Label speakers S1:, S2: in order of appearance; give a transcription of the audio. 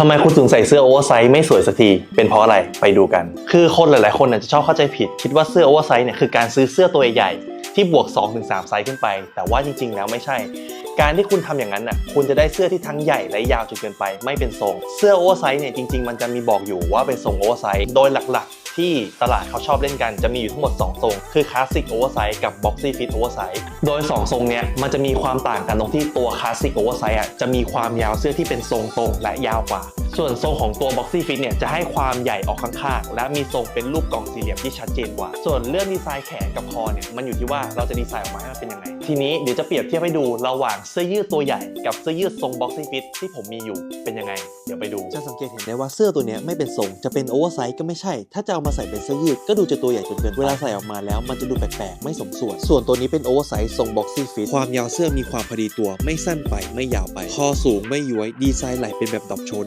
S1: ทำไมคุณถึงใส่เสื้อโอเวอร์ไซส์ไม่สวยสักที เป็นเพราะอะไรไปดูกัน คือคนหลายๆ คนน่ะจะชอบเข้าใจผิด คิดว่าเสื้อโอเวอร์ไซส์เนี่ยคือการซื้อเสื้อตัวใหญ่ที่บวก 2-3 ไซส์ขึ้นไป แต่ว่าจริง ๆ แล้วไม่ใช่ การที่คุณทำอย่างนั้นน่ะคุณจะได้เสื้อที่ทั้งใหญ่และยาวจนเกินไป ไม่เป็นทรง เสื้อโอเวอร์ไซส์เนี่ยจริง ๆ มันจะมีบอกอยู่ว่าเป็นทรงโอเวอร์ไซส์โดยหลักๆ ที่ตลาดเขาชอบเล่นกันจะมีอยู่ทั้งหมด 2 ทรง คือคลาสสิกโอเวอร์ไซส์กับบ็อกซี่ฟิตโอเวอร์ไซส์โดย 2 ทรงเนี้ยมันจะมีความต่างกันตรงที่ตัวคลาสสิกโอเวอร์ไซส์อะจะมีความยาวเสื้อที่เป็นทรงตรงและยาวกว่า ส่วนทรงของตัวบ็อกซี่ฟิตเนี่ยจะให้ความใหญ่ออกข้างๆ และมีทรงเป็นรูปกล่องสี่เหลี่ยมที่ชัดเจนกว่า ส่วนเรื่องดีไซน์แขนกับคอเนี่ยมันอยู่ที่ว่าเราจะดีไซน์ออกมาให้มันเป็นยังไง ทีนี้เดี๋ยวจะเปรียบเทียบให้ดูระหว่างเสื้อยืดตัวใหญ่กับเสื้อยืดทรงบ็อกซี่ฟิตที่ผมมีอยู่เป็นยังไง เดี๋ยวไปดู
S2: จะสังเกตเห็นได้ว่าเสื้อตัวเนี้ยไม่เป็นทรงจะเป็นโอเวอร์ไซส์ก็ไม่ใช่ ถ้าจะเอามาใส่เป็นเสื้อยืดก็ดูจะตัวใหญ่จนเกินไปเวลาใส่ออกมาแล้วมันจะดูแปลกๆไม่สมส่วน ส่วนตัวนี้เป็นโอเวอร์ไซส์ทรงบ็อกซี่ฟิตความยาวเสื้อมีความพอดีตัว ไม่สั้นไปไม่ยาวไป คอสูงไม่ย้วยดีไซน์ไหล่เป็นแบบดรอปโชว์